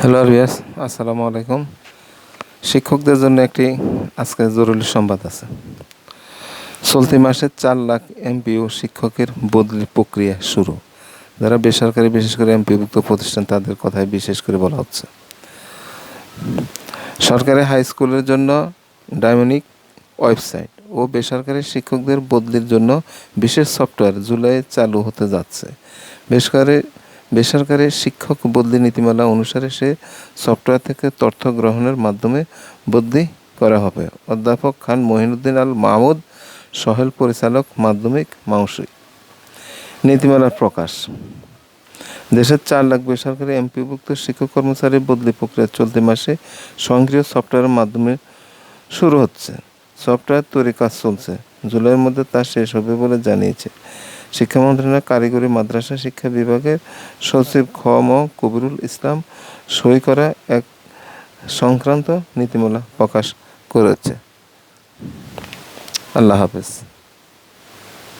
Hello Riya's আসসালামু আলাইকুম। শিক্ষকদের জন্য একটি আজকে জরুরি সংবাদ আছে। চলতি মাসে চার লাখ এমপিও শিক্ষকের বদলি প্রক্রিয়া শুরু। যারা বেসরকারি, বিশেষ করে এমপিভুক্ত প্রতিষ্ঠান, তাদের কথায় বিশেষ করে বলা হচ্ছে। সরকারি হাই স্কুলের জন্য ডায়মনিক ওয়েবসাইট ও বেসরকারি শিক্ষকদের বদলির জন্য বিশেষ সফটওয়্যার জুলাই চালু হতে যাচ্ছে। বেসরকারি বেসরকারি শিক্ষক বদলি নীতিমালা অনুসারে সে সফটওয়্যার থেকে তথ্য গ্রহণের মাধ্যমে বদলি করা হবে। অধ্যাপক খান মহিনুদ্দিন আল মাহমুদ, সহেল পরিচালক মাধ্যমিক মাউসি। নীতিমালার প্রকাশ। দেশের চার লাখ বেসরকারি এমপিভুক্ত শিক্ষক কর্মচারী বদলি প্রক্রিয়া চলতি মাসে স্বয়ংক্রিয় সফটওয়্যারের মাধ্যমে শুরু হচ্ছে। সফটওয়্যার তৈরি কাজ চলছে। জুলাইয়ের মধ্যে তা শেষ হবে বলে জানিয়েছে শিক্ষা মন্ত্রণালয়, কারিগরি মাদ্রাসা শিক্ষা বিভাগের সচিব খ ম কবিরুল ইসলাম সই করা এক সংক্রান্ত নীতিমালা প্রকাশ করেছে। আল্লাহ হাফেজ।